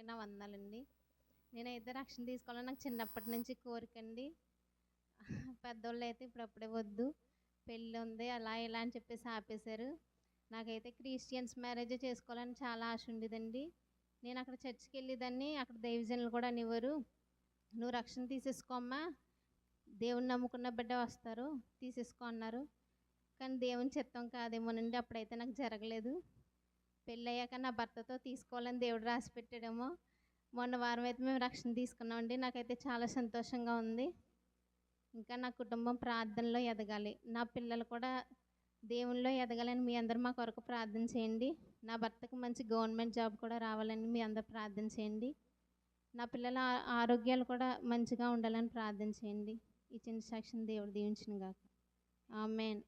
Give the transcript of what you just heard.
వందనాలండి నేనైతే రక్షణ తీసుకోవాలని నాకు చిన్నప్పటి నుంచి కోరిక అండి. పెద్దోళ్ళు అయితే ఇప్పుడప్పుడే వద్దు. పెళ్ళి ఉంది అలా ఇలా అని చెప్పేసి ఆపేశారు. నాకైతే క్రిస్టియన్స్ మ్యారేజ్ చేసుకోవాలని చాలా ఆశ ఉండేదండి. నేను అక్కడ చర్చికి వెళ్ళేదాన్ని అక్కడ దైవజనులు కూడా అనేవారు. నువ్వు రక్షణ తీసేసుకోమ్మా దేవుని నమ్ముకున్న బిడ్డ వస్తారు. తీసేసుకో అన్నారు. కానీ దేవుని చిత్తం కాదేమోనండి అప్పుడైతే నాకు జరగలేదు. పెళ్ళయ్యాక నా భర్తతో తీసుకోవాలని దేవుడు రాసి పెట్టాడేమో. మొన్న వారం అయితే మేము రక్షణ తీసుకున్నామండి. నాకైతే చాలా సంతోషంగా ఉంది. ఇంకా నా కుటుంబం ప్రార్థనలో ఎదగాలి. నా పిల్లలు కూడా దేవుల్లో ఎదగాలని మీ అందరు మా కొరకు ప్రార్థన చేయండి. నా భర్తకు మంచి గవర్నమెంట్ జాబ్ కూడా రావాలని మీ అందరు ప్రార్థన చేయండి. నా పిల్లల ఆరోగ్యాలు కూడా మంచిగా ఉండాలని ప్రార్థన చేయండి. ఈ చిన్న సాక్ష్యం దేవుడు దీవించిన గాక. ఆమెన్.